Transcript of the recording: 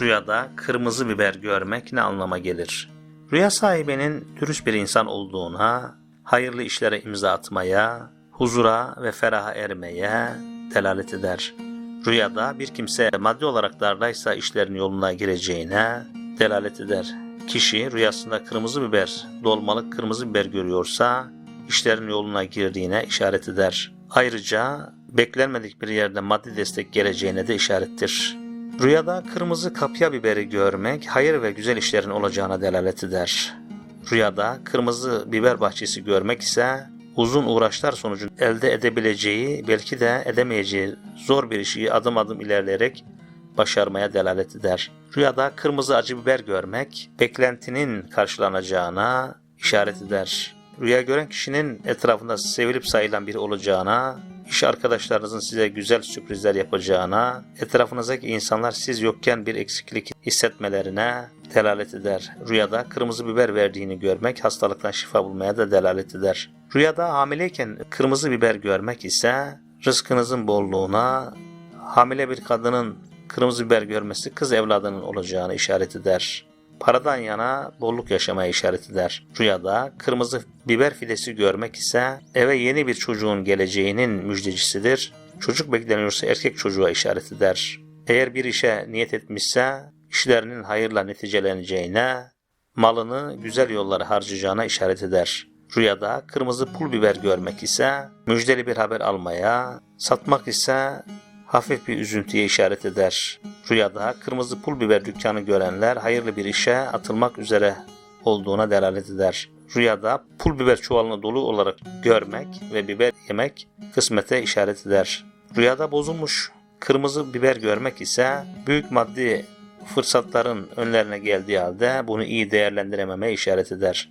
Rüyada kırmızı biber görmek ne anlama gelir? Rüya sahibinin dürüst bir insan olduğuna, hayırlı işlere imza atmaya, huzura ve feraha ermeye delalet eder. Rüyada bir kimse maddi olarak dardaysa işlerin yoluna gireceğine delalet eder. Kişi rüyasında kırmızı biber, dolmalık kırmızı biber görüyorsa işlerin yoluna girdiğine işaret eder. Ayrıca beklenmedik bir yerde maddi destek geleceğine de işarettir. Rüyada kırmızı kapya biberi görmek hayır ve güzel işlerin olacağına delalet eder. Rüyada kırmızı biber bahçesi görmek ise uzun uğraşlar sonucu elde edebileceği belki de edemeyeceği zor bir işi adım adım ilerleyerek başarmaya delalet eder. Rüyada kırmızı acı biber görmek beklentinin karşılanacağına işaret eder. Rüya gören kişinin etrafında sevilip sayılan biri olacağına, iş arkadaşlarınızın size güzel sürprizler yapacağına, etrafınızdaki insanlar siz yokken bir eksiklik hissetmelerine delalet eder. Rüyada kırmızı biber verdiğini görmek hastalıktan şifa bulmaya da delalet eder. Rüyada hamileyken kırmızı biber görmek ise rızkınızın bolluğuna, hamile bir kadının kırmızı biber görmesi kız evladının olacağını işaret eder. Paradan yana bolluk yaşamaya işaret eder. Rüyada kırmızı biber fidesi görmek ise eve yeni bir çocuğun geleceğinin müjdecisidir. Çocuk bekleniyorsa erkek çocuğa işaret eder. Eğer bir işe niyet etmişse işlerinin hayırla neticeleneceğine, malını güzel yollara harcayacağına işaret eder. Rüyada kırmızı pul biber görmek ise müjdeli bir haber almaya, satmak ise hafif bir üzüntüye işaret eder. Rüyada kırmızı pul biber dükkanı görenler hayırlı bir işe atılmak üzere olduğuna delalet eder. Rüyada pul biber çuvalını dolu olarak görmek ve biber yemek kısmete işaret eder. Rüyada bozulmuş kırmızı biber görmek ise büyük maddi fırsatların önlerine geldiği halde bunu iyi değerlendirememe işaret eder.